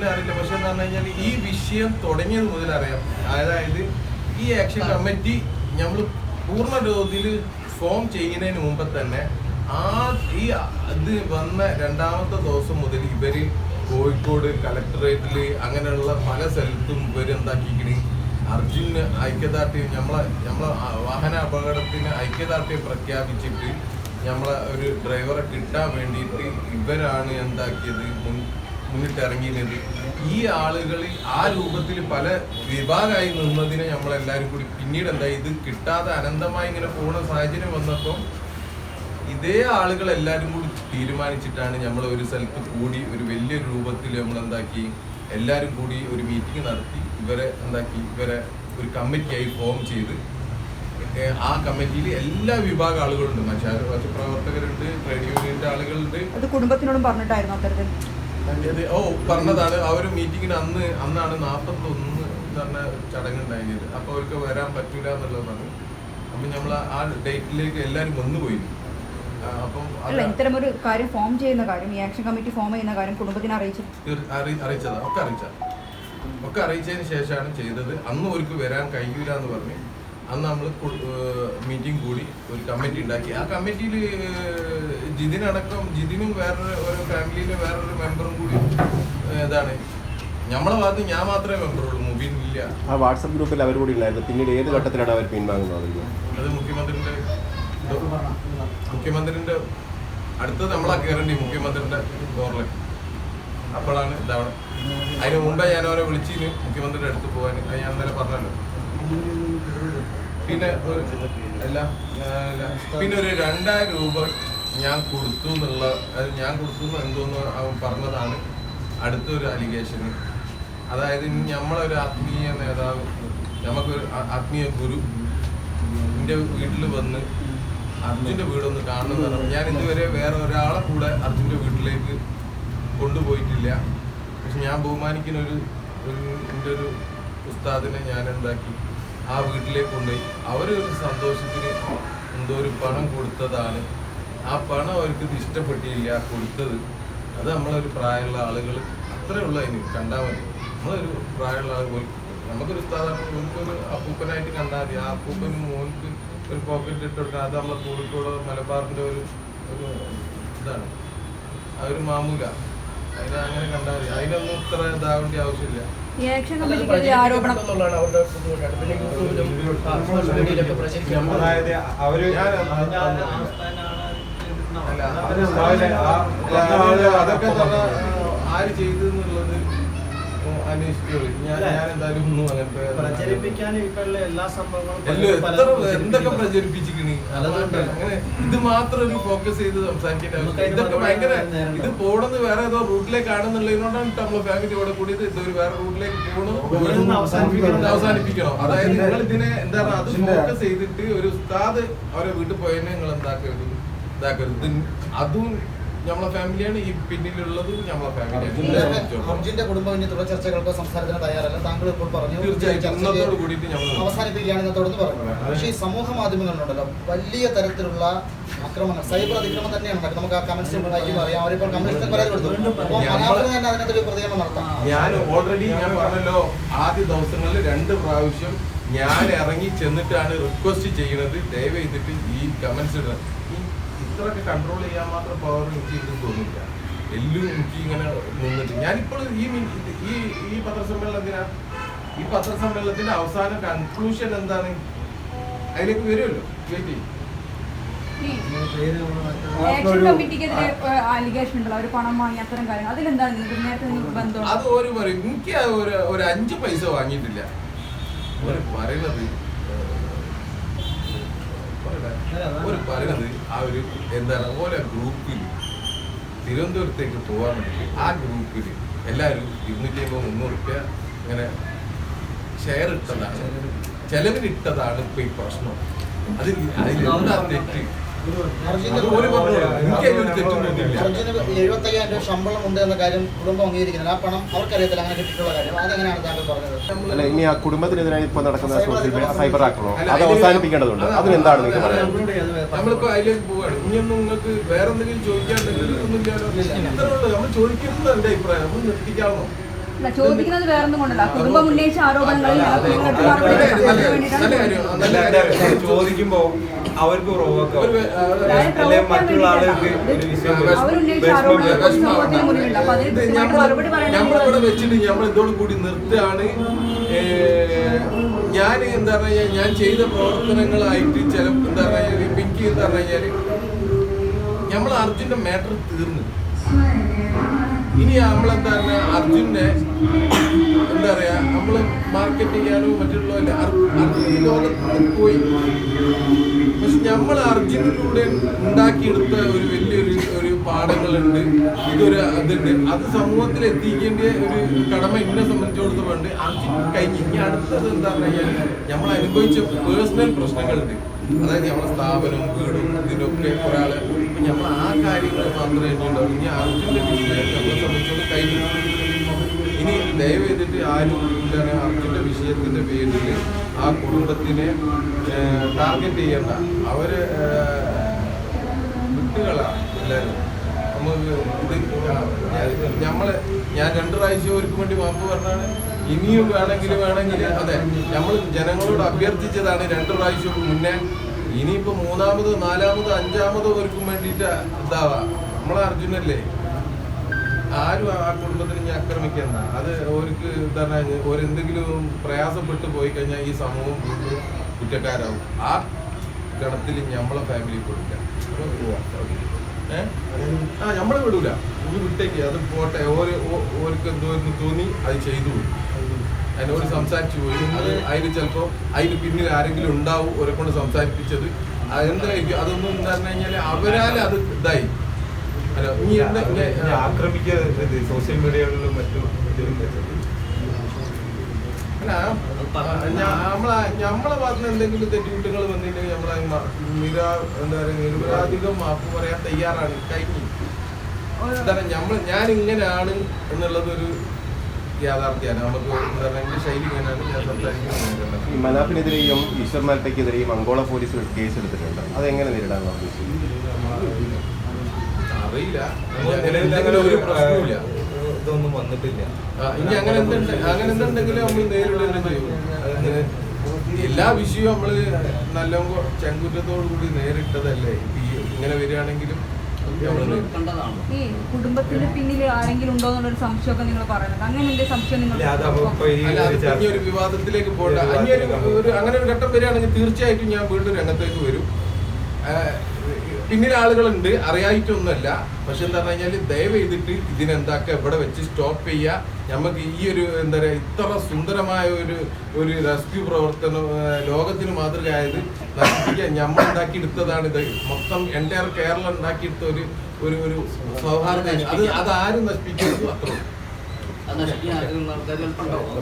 മുന്നേ അറിയില്ല. പക്ഷെ എന്താ പറഞ്ഞു കഴിഞ്ഞാൽ ഈ വിഷയം തുടങ്ങിയത് മുതൽ അറിയാം. അതായത് ഈ ആക്ഷൻ കമ്മിറ്റി നമ്മൾ പൂർണ തോതിൽ ഫോം ചെയ്യുന്നതിന് മുമ്പ് തന്നെ ആ ഈ ഇത് വന്ന രണ്ടാമത്തെ ദിവസം മുതൽ ഇവർ കോഴിക്കോട് കലക്ടറേറ്റിൽ അങ്ങനെയുള്ള പല സ്ഥലത്തും ഇവർ എന്താക്കിക്കണി? അർജുന് ഐക്യദാർഢ്യം നമ്മളെ നമ്മളെ വാഹന അപകടത്തിന് ഐക്യദാർഢ്യം പ്രഖ്യാപിച്ചിട്ട് നമ്മളെ ഒരു ഡ്രൈവറെ കിട്ടാൻ വേണ്ടിയിട്ട് ഇവരാണ് എന്താക്കിയത്? മുൻ മുന്നിട്ടിറങ്ങിയത് ഈ ആളുകളിൽ ആ രൂപത്തിൽ പല വിഭാഗമായി നിന്നതിനെ നമ്മളെല്ലാവരും കൂടി പിന്നീട് എന്താ ഇത് കിട്ടാതെ അനന്തമായി ഇങ്ങനെ പോകുന്ന സാഹചര്യം വന്നപ്പോൾ ഇതേ ആളുകൾ എല്ലാവരും കൂടി തീരുമാനിച്ചിട്ടാണ് നമ്മൾ ഒരു സ്ഥലത്ത് കൂടി ഒരു വലിയൊരു രൂപത്തിൽ നമ്മൾ എന്താക്കി എല്ലാവരും കൂടി ഒരു മീറ്റിംഗ് നടത്തി. ഇവരെ എന്താക്കി? ഇവരെ ഒരു കമ്മിറ്റിയായി ഫോം ചെയ്ത്. ആ കമ്മിറ്റിയിൽ എല്ലാ വിഭാഗ ആളുകളുണ്ട്. മനുഷ്യ പ്രവർത്തകരുണ്ട് ട്രേഡ് യൂണിയന്റെ ആളുകളുണ്ട്. അത് കുടുംബത്തിനോടും പറഞ്ഞിട്ടായിരുന്നു അത്തരത്തിൽ. ഓ പറഞ്ഞതാണ് ആ ഒരു മീറ്റിങ്ങിന് അന്ന് അന്നാണ് നാപ്പത്തി ഒന്ന് പറഞ്ഞ ചടങ്ങുണ്ടായിരുന്നത്. അപ്പൊ അവർക്ക് വരാൻ പറ്റൂല എന്നുള്ളത് പറഞ്ഞു. അപ്പൊ നമ്മൾ ആ ഡേറ്റിലേക്ക് എല്ലാരും വന്നുപോയി പോയി. അപ്പം ഇത്തരം ഒരു കാര്യം ഫോം ചെയ്യുന്ന കാര്യം ഈ ആക്ഷൻ കമ്മിറ്റി ഫോം ചെയ്യുന്ന കാര്യം കുടുംബത്തിനെ അറിയിച്ചു അറിയിച്ചതാ. ഒക്കെ അറിയിച്ച ഒക്കെ അറിയിച്ചതിന് ശേഷമാണ് ചെയ്തത്. അന്ന് അവർക്ക് വരാൻ കഴിയൂല എന്ന് പറഞ്ഞ്. അന്ന് നമ്മൾ മീറ്റിംഗ് കൂടി ഒരു കമ്മിറ്റി ഉണ്ടാക്കി. ആ കമ്മിറ്റിയിൽ ജിതിനടക്കം ജിതിനും വേറൊരു ഒരു ഫാമിലിയിലെ വേറൊരു മെമ്പറും കൂടി ഇതാണ്. നമ്മളെ ഭാഗത്ത് ഞാൻ മാത്രമേ മെമ്പറുള്ളൂ മുബീൻ ഇല്ല. ആ വാട്സപ്പ് ഗ്രൂപ്പിൽ അവർ കൂടി ഉണ്ടായിരുന്നു. പിന്നീട് ഏത് ഘട്ടത്തിലാണ് അവർ പിൻവാങ്ങുന്നത്? അത് മുഖ്യമന്ത്രിന്റെ മുഖ്യമന്ത്രിന്റെ അടുത്തത് നമ്മളാ കയറേണ്ടി മുഖ്യമന്ത്രിന്റെ ഡോറിൽ അപ്പോഴാണ് ഇതാവണം അതിന് മുമ്പേ ഞാൻ അവരെ വിളിച്ചിന് മുഖ്യമന്ത്രിയുടെ അടുത്ത് പോകാൻ. അത് ഞാൻ ഇന്നലെ പറഞ്ഞല്ലോ. പിന്നെ ഒരു അല്ല പിന്നെ ഒരു രണ്ടായിരം രൂപ ഞാൻ കൊടുത്തു എന്നുള്ള ഞാൻ കൊടുത്തു എന്തോന്ന് അവൻ പറഞ്ഞതാണ് അടുത്തൊരു അലിഗേഷൻ അതായത് നമ്മളൊരു ആത്മീയ നേതാവ് നമുക്കൊരു ആത്മീയ ഗുരു എന്റെ വീട്ടിൽ വന്ന് അർജുന്റെ വീടൊന്ന് കാണുന്നതാണ് ഞാൻ ഇതുവരെ വേറെ ഒരാളെ കൂടെ അർജുന്റെ വീട്ടിലേക്ക് കൊണ്ടുപോയിട്ടില്ല. പക്ഷെ ഞാൻ ബഹുമാനിക്കുന്ന ഒരു ഒരു എന്റെ ഒരു ഉസ്താദിനെ ഞാൻ ആ വീട്ടിലേക്ക് കൊണ്ടുപോയി. അവരൊരു സന്തോഷത്തിന് എന്തോ ഒരു പണം കൊടുത്തതാണ്. ആ പണം അവർക്ക് ഇഷ്ടപ്പെട്ടില്ല കൊടുത്തത്. അത് നമ്മളൊരു പ്രായമുള്ള ആളുകൾ അത്രേ ഉള്ളൂ അതിന്. കണ്ടാൽ മതി. നമ്മളൊരു പ്രായമുള്ള ആളുകൾ നമുക്കൊരു ഒരു അപ്പൂപ്പനായിട്ട് കണ്ടാൽ മതി. ആ അപ്പൂപ്പന് മോൻക്ക് ഒരു പോക്കറ്റ് ഇട്ട് കൊടുക്കുക അത് നമ്മളെ കോഴിക്കോട് മലബാറിന്റെ ഒരു ഒരു ഇതാണ്. ഒരു മാമൂല. അതിനെ അങ്ങനെ കണ്ടാൽ മതി. അതിനൊന്നും ഇത്ര ഇതാവേണ്ട ആവശ്യമില്ല. ഈ ആക്ഷൻ ആരോപണം. അതായത് അവർ അതൊക്കെ ആര് ചെയ്തു എന്നുള്ളത് അന്വേഷിച്ചോളൂ ഞാൻ ഞാൻ എന്തായാലും ഒന്നും അങ്ങനത്തെ പ്രചരിപ്പിക്കാൻ എല്ലാ സംഭവങ്ങളും എന്തൊക്കെ പലതുണ്ട്. അങ്ങനെ ഇത് മാത്രം ഒരു ഫോക്കസ് ചെയ്ത് സംസാരിക്കേണ്ട ഇതൊക്കെ ഭയങ്കര ഇത്. പോണെന്ന് വേറെ ഏതോ റൂട്ടിലേക്കാണെന്നുള്ളതിനോടാണ് നമ്മൾ ഫാമിലി കൂടെ കൂടിയത്. ഇതൊരു വേറെ റൂട്ടിലേക്ക് പോകണം അവസാനിപ്പിക്കണം. അതായത് നിങ്ങൾ ഇതിനെ എന്താ പറയുക അത് ഫോക്കസ് ചെയ്തിട്ട് ഒരു ഉസ്താദ് അവരെ വീട്ടിൽ പോയതിനെ നിങ്ങൾ എന്താക്കരുത് ഇതാക്കരുത്. ഇത് അതും നമ്മളെ ഫാമിലിയാണ്. ഈ പിന്നിലുള്ളത് നമ്മളെ ഫാമിലിയാണ്. കുടുംബം ഇനി തുടർ ചർച്ചകൾക്കോ സംസാരത്തിന് തയ്യാറല്ല. താങ്കൾ ഇപ്പോൾ പറഞ്ഞു. അവസാനിപ്പിക്കുകയാണ് തുടർന്ന് പറഞ്ഞു പക്ഷേ ഈ സമൂഹ മാധ്യമങ്ങളിലുണ്ടല്ലോ വലിയ തരത്തിലുള്ള ആക്രമണം സൈബർ അതിക്രമം തന്നെയാണ് നമുക്ക് ആ കമന്റ്സ് അറിയാം. അവരിപ്പോൾ കമ്മ്യൂണിസ്റ്റ് പരാതി കൊടുത്തു. അപ്പോൾ മലയാളത്തിൽ തന്നെ അതിനകത്തൊരു പ്രതികരണം നടത്താം. ഞാൻ ഓൾറെഡി ഞാൻ പറഞ്ഞല്ലോ ആദ്യ ദിവസങ്ങളിൽ രണ്ട് പ്രാവശ്യം ഞാൻ ഇറങ്ങി ചെന്നിട്ടാണ് റിക്വസ്റ്റ് ചെയ്യുന്നത് ദയവ് ചെയ്തിട്ട് ഈ കമന്റ്സ് ഇടുന്നത് ഇത്രയൊക്കെ കൺട്രോൾ ചെയ്യാൻ മാത്രം പവർ എനിക്ക് ഇത് തോന്നില്ല എല്ലാം എനിക്ക് ഇങ്ങനെ നിന്നിട്ട് ഞാനിപ്പോൾ ഈ ഈ ഈ പത്രസമ്മേളനത്തിനാ ഈ പത്രസമ്മേളനത്തിന്റെ അവസാന കൺക്ലൂഷൻ എന്താണ്? അതിലേക്ക് വരുമല്ലോ? വെയിറ്റ് ചെയ്യും. അത് ഒരു പറയും. എനിക്ക് ഒരു ഒരു അഞ്ച് പൈസ വാങ്ങിയിട്ടില്ല. ഒരു പറയണത് ഒരു പറയുന്നത് ആ ഒരു എന്താണ് ഓരോ ഗ്രൂപ്പിൽ തിരുവനന്തപുരത്തേക്ക് പോകാൻ വേണ്ടി ആ ഗ്രൂപ്പിൽ എല്ലാവരും ഇരുന്നൂറ്റി അമ്പത് മുന്നൂറ് റുപ്യ ഇങ്ങനെ ഷെയർ ഇട്ടതാണ്. ചെലവിനിട്ടതാണ് ഇപ്പൊ ഈ പ്രശ്നം. അതിൽ അതിലെന്താ തെറ്റ്? എഴുപത്തയ്യായിരം രൂപ ശമ്പളം ഉണ്ട് എന്ന കാര്യം കുടുംബം അംഗീകരിക്കുന്നില്ല. ആ പണം അവർക്കറിയത്തില്ല. അങ്ങനെ കിട്ടിയിട്ടുള്ള കാര്യം. അതെങ്ങനെയാണ് താങ്കൾ പറഞ്ഞത്? അല്ല ഇനി ആ കുടുംബത്തിനെതിരായി ഇപ്പൊ നടക്കുന്ന സോഷ്യൽ മീഡിയ സൈബർ ആക്രമണം അത് അവസാനിപ്പിക്കേണ്ടതുണ്ട്. അതിനെന്താണ് നിങ്ങൾക്ക് പറയുന്നത് നമ്മളിപ്പോ അതിലേക്ക് പോവാണ് ഇനിയൊന്നും നിങ്ങൾക്ക് വേറെ എന്തെങ്കിലും ഇത്രേ നമ്മൾ ചോദിക്കുന്നത് എന്റെ അഭിപ്രായം. നമ്മൾ നിർത്തിക്കാമോ അല്ല ചോദിക്കുന്നത് വേറൊന്നും കൊണ്ടല്ല. കുടുംബം ഉന്നയിച്ച ആരോപണങ്ങളിൽ. ചോദിക്കുമ്പോ അവർക്ക് മറ്റുള്ള ആളുകൾക്ക് നമ്മളിവിടെ വെച്ചിട്ട് നമ്മൾ ഇതോട് കൂടി നിർത്തുകയാണ്. ഞാൻ എന്താ പറയുക ഞാൻ ചെയ്ത പ്രവർത്തനങ്ങളായിട്ട് ചില എന്താ പറയാ എനിക്ക് എന്താ പറഞ്ഞാൽ നമ്മൾ അർജുന്റെ മാറ്റർ തീർന്നു ഇനി നമ്മളെന്താ അർജുനെ എന്താ പറയാ നമ്മൾ മാർക്കറ്റ് ചെയ്യാനോ മറ്റുള്ള അർജുൻ ലോകത്ത് പോയി പക്ഷെ നമ്മൾ അർജുനിലൂടെ ഉണ്ടാക്കിയെടുത്ത ഒരു വലിയൊരു ഒരു പാഠങ്ങളുണ്ട്. ഇതൊരു ഇതുണ്ട് അത് സമൂഹത്തിൽ എത്തിക്കേണ്ട ഒരു കടമ എന്നെ സംബന്ധിച്ചിടത്തോളം അർജുൻ കഴിഞ്ഞ് ഇനി അടുത്തത് എന്താ പറഞ്ഞാൽ നമ്മൾ അനുഭവിച്ച പേഴ്സണൽ പ്രശ്നങ്ങളുണ്ട്. അതായത് നമ്മളെ സ്ഥാപനം വീടും ഇതിനൊക്കെ ഒരാൾ നമ്മൾ ആ കാര്യങ്ങൾ മാത്രമേ ഇനി ഉണ്ടാവും ഇനി അർജുന്റെ വിഷയം നമ്മളെ സംബന്ധിച്ചോളം കഴിഞ്ഞു. ഇനി ദയവ് ചെയ്തിട്ട് ആരും എന്താണ് അർജുന്റെ വിഷയത്തിന്റെ പേരിൽ ആ കുടുംബത്തിനെ ടാർഗറ്റ് ചെയ്യണ്ട. അവർ വിട്ടുകളാണ് എല്ലാവരും നമുക്ക് ഞമ്മൾ ഞാൻ രണ്ടു പ്രാവശ്യം അവർക്ക് വേണ്ടി മാപ്പ് പറഞ്ഞാണ് ഇനിയും വേണമെങ്കിൽ വേണമെങ്കിൽ അതെ നമ്മൾ ജനങ്ങളോട് അഭ്യർത്ഥിച്ചതാണ് രണ്ടു പ്രാവശ്യം മുന്നേ ഇനിയിപ്പോ മൂന്നാമത് നാലാമത് അഞ്ചാമത് അവർക്കും വേണ്ടിയിട്ട് ഇതാവാ. നമ്മളെ അർജുനല്ലേ? ആരും ആ കുടുംബത്തിന് ഇനി ആക്രമിക്കണ്ട. അത് അവർക്ക് തന്നെ ഓരെന്തെങ്കിലും പ്രയാസപ്പെട്ട് പോയി കഴിഞ്ഞാൽ ഈ സമൂഹം വീണ്ടും കുറ്റക്കാരാവും. ആ ഗണത്തിൽ നമ്മളെ ഫാമിലി കൊടുക്കുക? ആ നമ്മളെ വിടൂല. ഇത് വിട്ടേക്ക്. അത് പോട്ടെ. ഓര് ഓർക്ക് എന്തോ തോന്നി അത് ചെയ്തു അതിനോട് സംസാരിച്ചു. പോയി അത് അതിന് ചിലപ്പോൾ അതിന് പിന്നിൽ ആരെങ്കിലും ഉണ്ടാവും ഒരെ കൊണ്ട് സംസാരിപ്പിച്ചത്. അതെന്തായിരിക്കും? അതൊന്നും എന്താ പറഞ്ഞു കഴിഞ്ഞാൽ അവരാൽ അത് ഇതായി. ആക്രമിക്കുക സോഷ്യൽ മീഡിയകളിലും മറ്റും നമ്മളെ നമ്മളെ ഭാഗത്ത് എന്തെങ്കിലും തെറ്റുകുറ്റങ്ങൾ വന്നിട്ടുണ്ടെങ്കിൽ നമ്മളെ നിരാ എന്താ പറയുക നിരപരാധികം മാപ്പ് പറയാൻ തയ്യാറാണ്. കഴിഞ്ഞു. എന്താ പറയുക നമ്മൾ ഞാൻ ഇങ്ങനെയാണ് എന്നുള്ളത് ഒരു യാഥാർത്ഥ്യമാണ്. നമുക്ക് എന്താ പറയുക എന്റെ ശൈലി ഇങ്ങനെയാണ് ഞാൻ സംസാരിക്കുന്നത് ഈ മനാഫിനെതിരെയും ഈശ്വർ മാൽപ്പയ്ക്കെതിരെയും അങ്കോള പോലീസ് കേസ് എടുത്തിട്ടുണ്ട് അതെങ്ങനെ നേരിടാൻ അറിയില്ല. അങ്ങനെ ഒരു പ്രശ്നമില്ല ഇതൊന്നും വന്നിട്ടില്ല. ഇനി അങ്ങനെ എന്തുണ്ട് അങ്ങനെ എന്തുണ്ടെങ്കിലും നമ്മൾ എല്ലാ വിഷയവും നമ്മൾ നല്ല ചെങ്കുറ്റത്തോടു കൂടി നേരിട്ടതല്ലേ ഇങ്ങനെ വരികയാണെങ്കിലും നമ്മൾ ഈ കുടുംബത്തിന് പിന്നിൽ ആരെങ്കിലും ഉണ്ടോ എന്നുള്ളൊരു സംശയമൊക്കെ നിങ്ങൾ പറയുന്നത് അങ്ങനെ എന്റെ സംശയം നിങ്ങൾ ഒരു വിവാദത്തിലേക്ക് പോകണ്ട. അങ്ങനെ ഒരു ഘട്ടം വരികയാണെങ്കിൽ തീർച്ചയായിട്ടും ഞാൻ വീണ്ടും രംഗത്തേക്ക് വരും. പിന്നിൽ ആളുകളുണ്ട്. അറിയായിട്ടൊന്നുമല്ല. പക്ഷെ എന്താ പറഞ്ഞു കഴിഞ്ഞാൽ ദയവ് ചെയ്തിട്ട് ഇതിനെന്താക്കുക? ഇവിടെ വെച്ച് സ്റ്റോപ്പ് ചെയ്യുക. നമുക്ക് ഈ ഒരു എന്താ പറയുക ഇത്ര സുന്ദരമായ ഒരു ഒരു റെസ്ക്യൂ പ്രവർത്തനം ലോകത്തിന് മാതൃകയായത് നശിപ്പിക്കുക നമ്മൾ ഉണ്ടാക്കിയെടുത്തതാണ് ഇത്. മൊത്തം എന്റെ കേരളം ഉണ്ടാക്കിയെടുത്ത ഒരു ഒരു ഒരു സൗഹാർദ്ദം. അത് അത് ആരും നശിപ്പിക്കരുത് അത്രയും